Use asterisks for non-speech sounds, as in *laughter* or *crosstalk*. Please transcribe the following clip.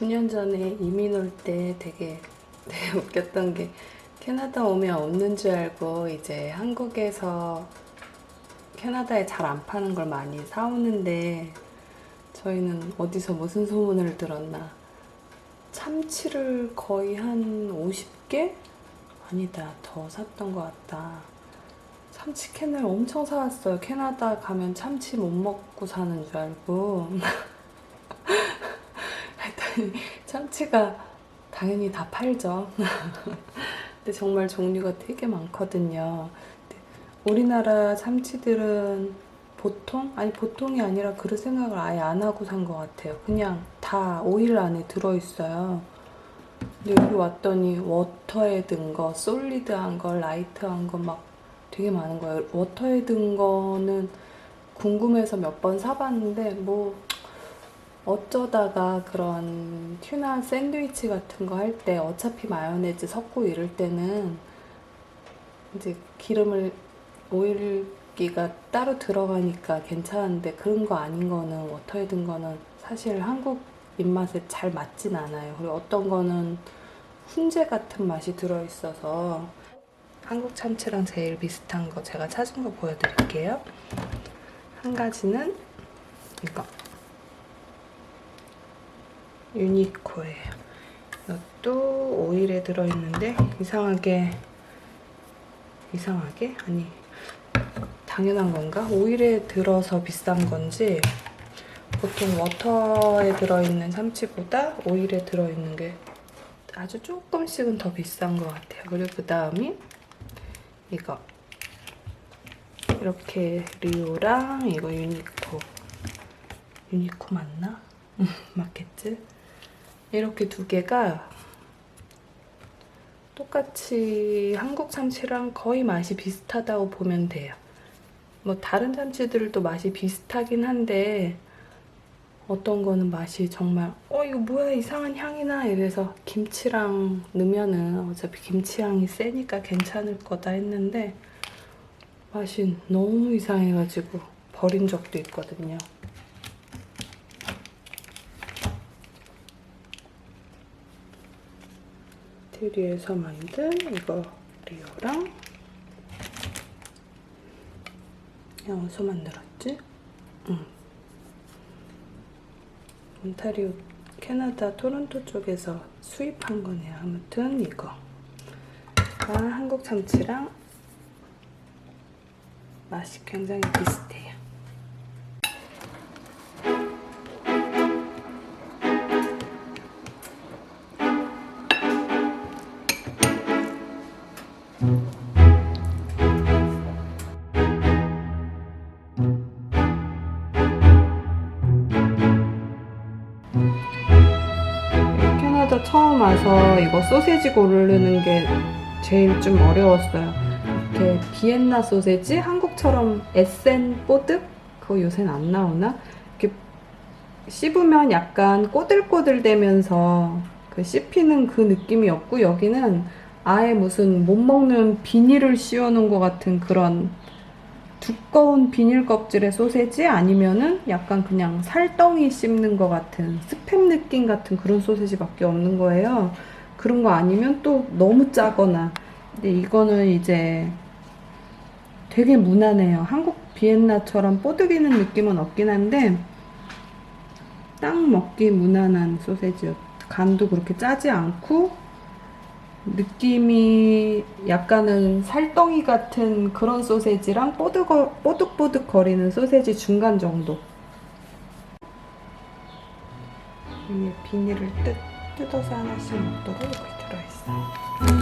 9년 전에 이민 올 때 되게, *laughs* 되게 웃겼던 게 캐나다 오면 없는 줄 알고 이제 한국에서 캐나다에 잘 안 파는 걸 많이 사오는데 저희는 어디서 무슨 소문을 들었나? 참치를 거의 한 50개? 아니다 더 샀던 것 같다. 참치 캔을 엄청 사왔어요. 캐나다 가면 참치 못 먹고 사는 줄 알고 *laughs* *laughs* 참치가 당연히 다 팔죠 *laughs* 근데 정말 종류가 되게 많거든요 우리나라 참치들은 보통? 아니 보통이 아니라 그런 생각을 아예 안 하고 산 것 같아요. 그냥 다 오일 안에 들어있어요. 근데 여기 왔더니 워터에 든 거, 솔리드한 거, 라이트한 거 막 되게 많은 거예요. 워터에 든 거는 궁금해서 몇 번 사봤는데 뭐 어쩌다가 그런 튜나 샌드위치 같은 거 할 때 어차피 마요네즈 섞고 이럴 때는 이제 기름을 오일기가 따로 들어가니까 괜찮은데 그런 거 아닌 거는 워터에 든 거는 사실 한국 입맛에 잘 맞진 않아요. 그리고 어떤 거는 훈제 같은 맛이 들어있어서 한국 참치랑 제일 비슷한 거 제가 찾은 거 보여드릴게요. 한 가지는 이거 유니코예요. 이것도 오일에 들어있는데 이상하게 이상하게? 아니 당연한 건가? 오일에 들어서 비싼 건지 보통 워터에 들어있는 참치보다 오일에 들어있는 게 아주 조금씩은 더 비싼 것 같아요. 그리고 그 다음이 이거 이렇게 리오랑 이거 유니코 유니코 맞나? 음, *laughs* 맞겠지? 이렇게 두 개가 똑같이 한국 참치랑 거의 맛이 비슷하다고 보면 돼요. 뭐 다른 참치들도 맛이 비슷하긴 한데 어떤 거는 맛이 정말 어 이거 뭐야 이상한 향이나 이래서 김치랑 넣으면은 어차피 김치 향이 세니까 괜찮을 거다 했는데 맛이 너무 이상해가지고 버린 적도 있거든요. 트리에서 만든 이거 리오랑 야 어디서 만들었지? 응. 온타리오 캐나다 토론토 쪽에서 수입한 거네요. 아무튼 이거 가 한국 참치랑 맛이 굉장히 비슷해요. 처음 와서 이거 소세지 고르는 게 제일 좀 어려웠어요. 이렇게 비엔나 소세지, 한국처럼 에센 뽀득? 그거 요새는 안 나오나? 이렇게 씹으면 약간 꼬들꼬들대면서 그 씹히는 그 느낌이 없고 여기는 아예 무슨 못 먹는 비닐을 씌워놓은 것 같은 그런 두꺼운 비닐 껍질의 소세지 아니면은 약간 그냥 살덩이 씹는 것 같은 스팸 느낌 같은 그런 소세지밖에 없는 거예요. 그런 거 아니면 또 너무 짜거나. 근데 이거는 이제 되게 무난해요. 한국 비엔나처럼 뽀득이는 느낌은 없긴 한데 딱 먹기 무난한 소세지요. 간도 그렇게 짜지 않고 느낌이 약간은 살덩이 같은 그런 소세지랑 뽀득, 뽀득뽀득 거리는 소세지 중간 정도. 위에 비닐을 뜯, 뜯어서 하나씩 먹도록 이렇게 들어있어.